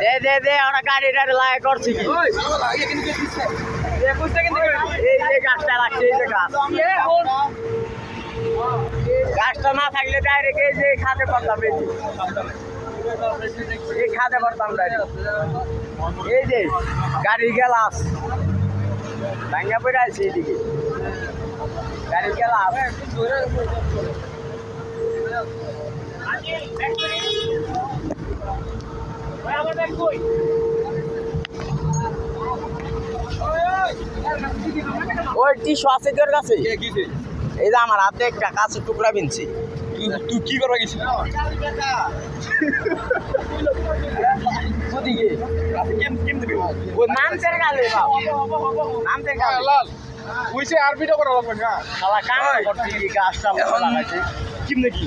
দে দে দে ওরা গাড়ি টাড়ি লাগে করছে কি? এই যে গাছটা লাগছে এই যে গাছ। গাছটা না থাকলে ডাইরেক্ট এই যে খাতে পারতাম এই যে। এই খাতে পারতাম ডাইরেক্ট এই যে গাড়ির গেলাস। ভাঙ্গা পড়ে আছে এইদিকে। গাড়ির গেলাস। ওই টিস্যু আছে তোর কাছে? এই যে আমার হাতে একটা কাছে টুকরা বিনছি। তুই কি করা গেছিস কিমনে কি?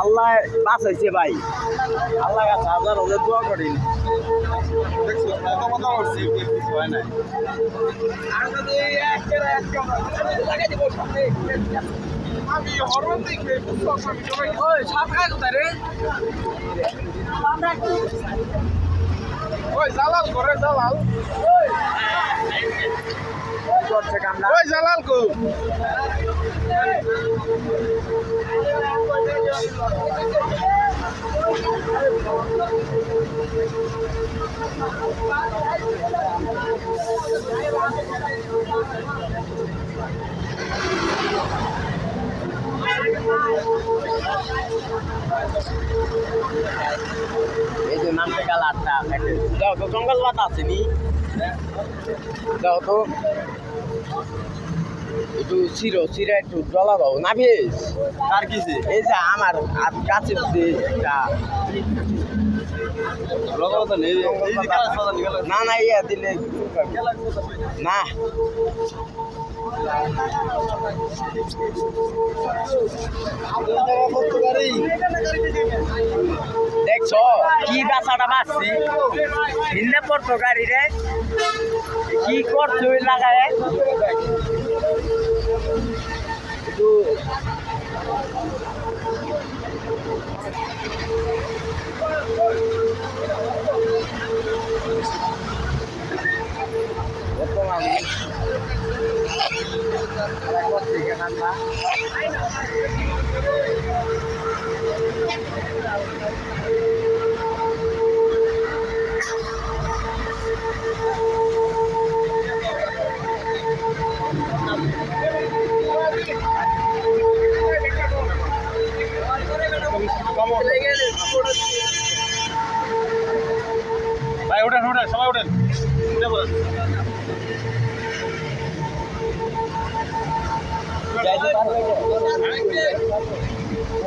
আল্লাহ বাস হয়েছে ভাই। আল্লাহ কাছে হাজার হাজার দোয়া করি। দেখছ কত কথা বলছি কিছু না আর যদি একটা একটা লাগাই দিব সামনে। আমি হরমোন দেখে বুঝছ আমি সবাই ওই সাপ খায় কোথায় রে? ওই জালাল করে জালাল। করছে কামনা ওই জালাল কো এই যে নামতে গেল আটটা যাও তো জঙ্গল পাতা আছে নি? যাও তো। একটু চিরো চিরা একটু জলা দাও। না ভেজ আর কিছে এই যে আমার আর কাছে না না ইয়া দিলে না। দেখছ কি বাসাটা বাঁচছি ভিন্নে পড়তো গাড়ি রে। কি করছ লাগায়? ভাই ওঠেন ওঠেন সবাই ওঠেন উঠে পড়েন